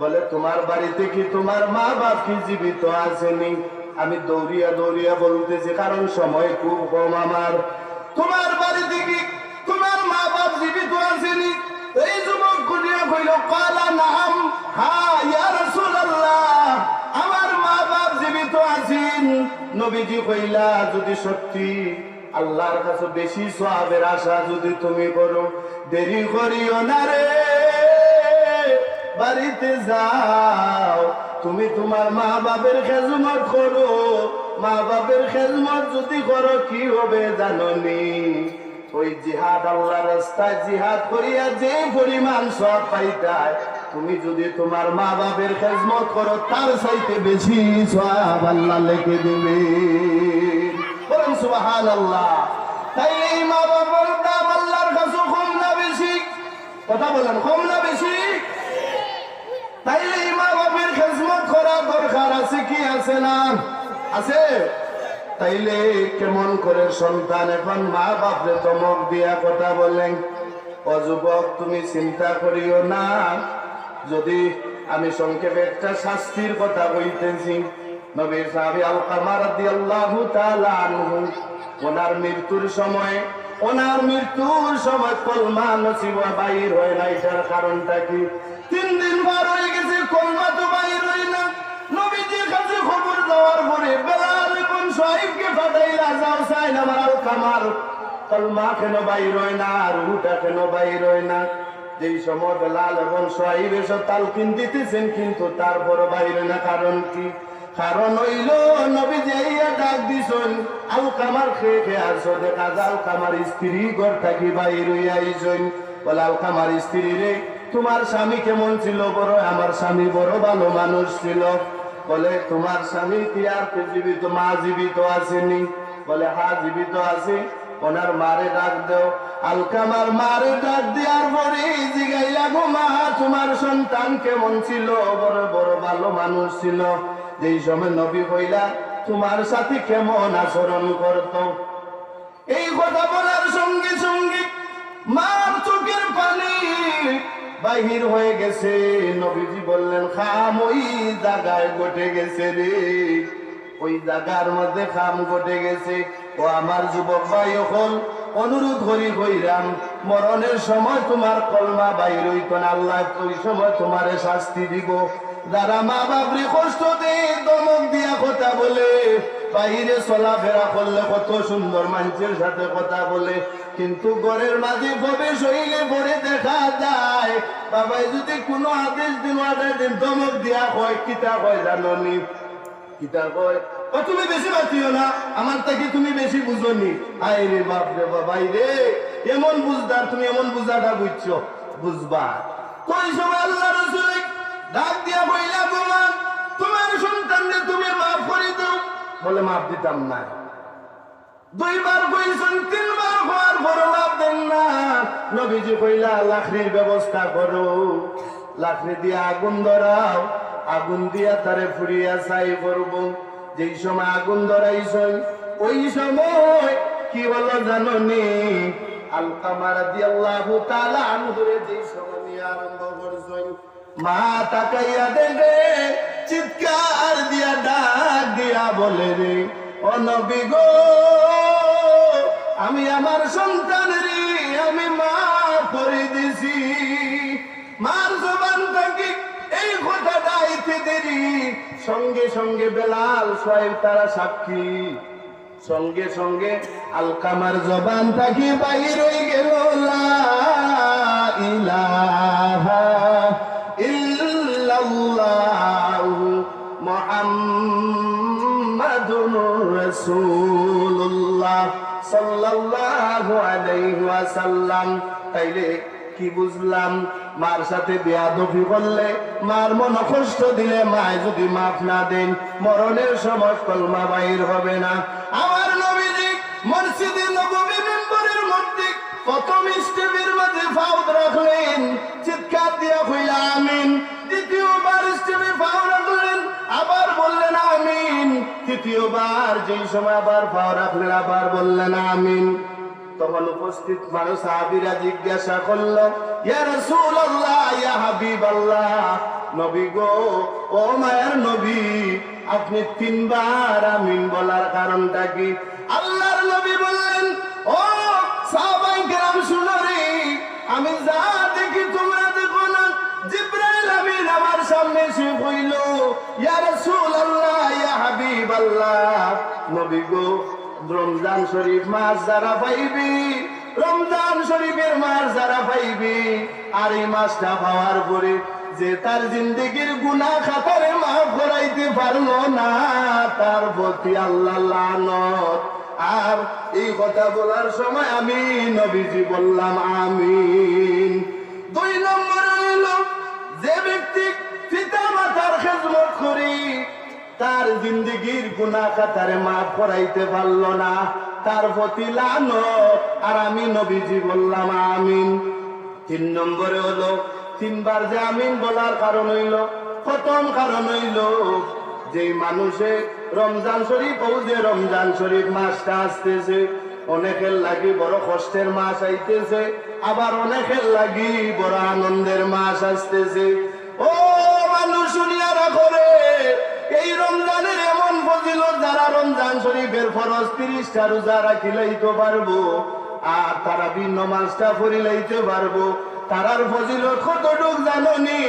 বলে, তোমার বাড়িতে কি তোমার মা বাপ কি জীবিত আসেনি আমি দৌড়িয়া দৌড়িয়া বলতেছি, কারণ সময় খুব কম আমার। তোমার বাড়িতে কি তোমার মা বাপ জীবিত আসেনি এই যুবক গুলিয়া কইল কালা নাম নবীজি কইলা, যদি সত্যি আল্লাহর কাছে বেশি সওয়াবের আশা যদি তুমি করো, দেরি করিও না রে। বাড়িতে যাও, তুমি তোমার মা বাপের খেজমত করো। মা বাপের খেজমত যদি করো, কি হবে জাননি? ওই জিহাদ আল্লাহ রাস্তায় জিহাদ করিয়া যে পরিমাণ সব পাইতায় তুমি যদি তোমার মা বাপের খেজমত করো, তার চাইতে বেশি সব আল্লাহ লেখে দেবে। বলুন সুবাহান তাই এই মা বাবার দাম আল্লাহর কাছে কম না বেশি? কথা বলেন, কম না বেশি? এই মা বাপের খেজমত করা দরকার আছে কি আছে না? আছে? তাইলে কেমন করে সন্তান এখন মা বাপরে চমক দিয়া কথা বলেন? অযুবক তুমি চিন্তা করিও না। যদি আমি সংক্ষেপে একটা শাস্তির কথা কইতেছি, নবী সাহাবী আল কামার তাআলা আনহু, ওনার মৃত্যুর সময়, ওনার মৃত্যুর সময় কলমা নসিব বাইর হয় না এটার কারণটা কি? তিন দিন বার হয়ে গেছে, কলমা তো বাইর হয় না। নবীজির কাছে খবর দেওয়ার পরে বেলাল সাহেবকে পাঠাইলা যাও সাইন আমার আল কামার কলমা কেন বাইর হয় না আর রুটা কেন বাইর হয় না? যেই সময় বেলাল এবং সাহেব এসব তালকিন দিতেছেন, কিন্তু তারপর বাইরে না, কারণ কি? কারণ হইল নবী যাইয়া ডাক দিছন আল কামার খেয়ে খেয়ে আসো দেখা যাও কামার স্ত্রী ঘর থাকি বাইর আইসন বলে আল কামার স্ত্রী রে, তোমার স্বামী কেমন ছিল? বড়, আমার স্বামী বড় ভালো মানুষ ছিল। বলে, তোমার স্বামী কি আর জীবিত? মা জীবিত আসেনি বলে হা জীবিত আছে। ওনার মারে ডাক দেও। আলকামার মারে ডাক দেওয়ার পরে জিগাইলা গো মা তোমার সন্তান কেমন ছিল, বড় বড় ভালো মানুষ ছিল। যেই সময় নবী হইলা তোমার সাথে কেমন আচরণ করত? এই কথা বলার সঙ্গে সঙ্গে মার চোখের পানি বাহির হয়ে গেছে। নবীজি বললেন, খাম ওই জায়গায় ঘটে গেছে রে। ওই জায়গার মধ্যে খাম ঘটে গেছে। ও আমার যুবক ভাই হল অনুরোধ করি কইরাম মরণের সময় তোমার কলমা বাইর হইত না, আল্লাহ ওই সময় তোমারে শাস্তি দিব। যারা মা বাপরে কষ্ট দেয় দমক দিয়া কথা বলে, বাইরে চলাফেরা করলে কত সুন্দর মানুষের সাথে কথা বলে, কিন্তু ঘরের মাঝে প্রবেশ হইলে পরে দেখা যায়, বাবাই যদি কোনো আদেশ দিন আদেশ দিন, দমক দিয়া হয় কিতা হয় জাননি? কিতা কয়? ও, তুমি বেশি বাতিও না। আমার থেকে তুমি বেশি বুঝনি। আই রে বাপ রে বাবাই রে এমন বুঝদার, তুমি এমন বুঝাটা বুঝছ। বুঝবা। কই সময় আল্লাহ রসুল ডাক দিয়া বইলা তোমার তোমার সন্তানকে তুমি মাফ করে দাও। বলে, মাফ দিতাম না। দুইবার কইছেন, তিনবার হওয়ার পর মাফ দেন না। নবীজি কইলা লাখরির ব্যবস্থা করো। লাখরি দিয়া আগুন ধরাও। আগুন দিয়া তারে ফুরিয়া চাই করব। যেই সময় আগুন ধরাইছই, ওই সময়, কি জাননি? আলকামার দিয়াল্লাহু তাআলা যেই সময় আরম্ভ করছই, মা তাকাইয়া দেখে চিৎকার দিয়া ডাক দিয়া বলে রে অনবী গো, আমি আমার সন্তানের আমি মা করে দিছি মার জবান থেকে এই আইতে দেরি। সঙ্গে সঙ্গে বেলাল সোহেব তারা সাক্ষী। সঙ্গে সঙ্গে আলকামার জবান থাকি বাহির হয়ে গেল। মুহাম্মাদুর রাসূলুল্লাহ সাল্লাল্লাহু আলাইহি ওয়াসাল্লাম। তাইলে কি বুঝলাম? মার সাথে বেয়াদবি করলে মার মন কষ্ট দিলে মায় যদি মাফ না দেন, মরণের সময় কলমা বাহির হবে না। আমার নবীজি মসজিদে মেম্বরের মধ্যে মাঝে ফাউদ রাখলেন, চিৎকার দিয়া আমিন। দ্বিতীয়বার স্টেপে রাখলেন, আবার দ্বিতীয়বার যেই সময় আবার পাওয়া রাখলেন, আবার বললেন, আমিন। তখন উপস্থিত মানুষ সাহাবীরা জিজ্ঞাসা করল, ইয়া রাসূলুল্লাহ, ইয়া হাবিবাল্লাহ, নবী গো, ও মায়ের নবী, আপনি তিনবার আমিন বলার কারণটা কি? আল্লাহর নবী বললেন, ও সাহাবাই কেরাম, শুনো রে, আমি যা দেখি তোমরা দেখো না। জিব্রাইল আমিন আমার সামনে এসে কইল, ইয়া রাসূলুল্লাহ, ইয়া হাবিবাল্লাহ, নবী গো রমজান শরীফ মাস যারা পাইবি, রমজান শরীফের মাস যারা পাইবি, আর এই মাসটা পাওয়ার পরে যে তার জিন্দগির গুনা খাতারে মাফ করাইতে পারল না, তার প্রতি আল্লাহ আর এই কথা বলার সময় আমি নবীজি বললাম, আমিন। তার জিন্দগির গুণা কাতারে মাফ করাইতে পারল না। তার প্রতি লানো আর আমি নবীজি বললাম, আমিন। তিন নম্বরে হলো, তিনবার যে আমিন বলার কারণ হইল, প্রথম কারণ হইল যে মানুষে রমজান শরীফ, ও যে রমজান শরীফ মাসটা আসতেছে, অনেকের লাগি বড় কষ্টের মাস আইতেছে, আবার অনেকের লাগি বড় আনন্দের মাস আসতেছে। যারা রমজান শরীফের ফরজ তিরিশটা রোজা রাখিলাইতে পারব, আর তারা ভিন্ন মাসটা ফরিলাইতে পারব। তারার ফজিলত কতটুক জাননি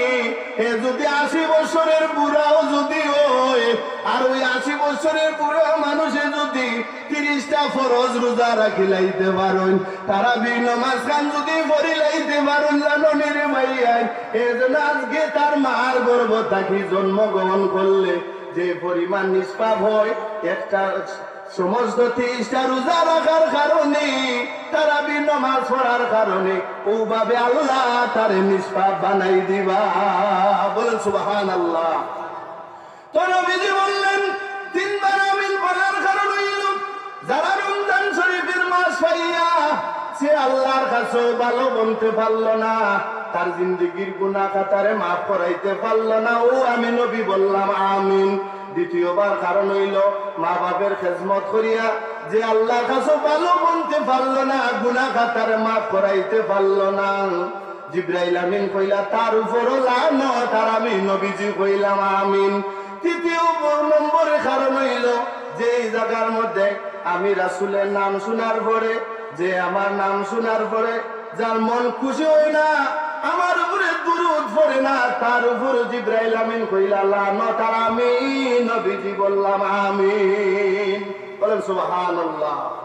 এ যদি আশি বছরের বুড়াও যদি হয় আর ওই আশি বছরের বুড়া মানুষে যদি তিরিশটা ফরজ রোজা রাখিলাইতে পারুন। তারা ভিন্ন মাস খান যদি ফরিলাইতে পারুন জাননি রে ভাইয়াই? এজন্য আজকে তার মার গর্ভ থাকি জন্মগ্রহণ করলে? যে পরিমাণ নিষ্পাপ হয়, একটা সমস্ত তিরিশটা রোজা রাখার কারণে, তারা মাস পড়ার কারণে, ওভাবে আল্লাহ তারে নিষ্পাপ বানাই দিবা। বলেন সুবাহান আল্লাহ তো নবীজি বললেন, তিনবার আমিন বলার কারণ হইল, যারা রমজান শরীফের মাস পাইয়া, সে আল্লাহর কাছে ভালো বলতে পারল না। তার জিন্দগির গুণা কাতারে মাফ করাইতে পারল না। ও আমি নবী বললাম, আমিন। দ্বিতীয়বার কারণ হইল, মা বাপের খেজমত করিয়া যে আল্লাহ কাছে ভালো বলতে পারল না গুণা কাতারে মাফ করাইতে পারল না। জিব্রাইল আমিন কইলা, তার উপরও লান তার আমি নবীজি কইলাম, আমিন। তৃতীয় নম্বরের কারণ হইল, যে এই জায়গার মধ্যে আমি রাসুলের নাম শোনার পরে, যে আমার নাম শোনার পরে, যার মন খুশি হয় না আমার উপরে দুরুদ পড়ে না, তার উপর জিব্রাইল আমিন কইলা, লা তার আমি নবীজি বললাম, আমিন। বলেন, সুবহানাল্লাহ।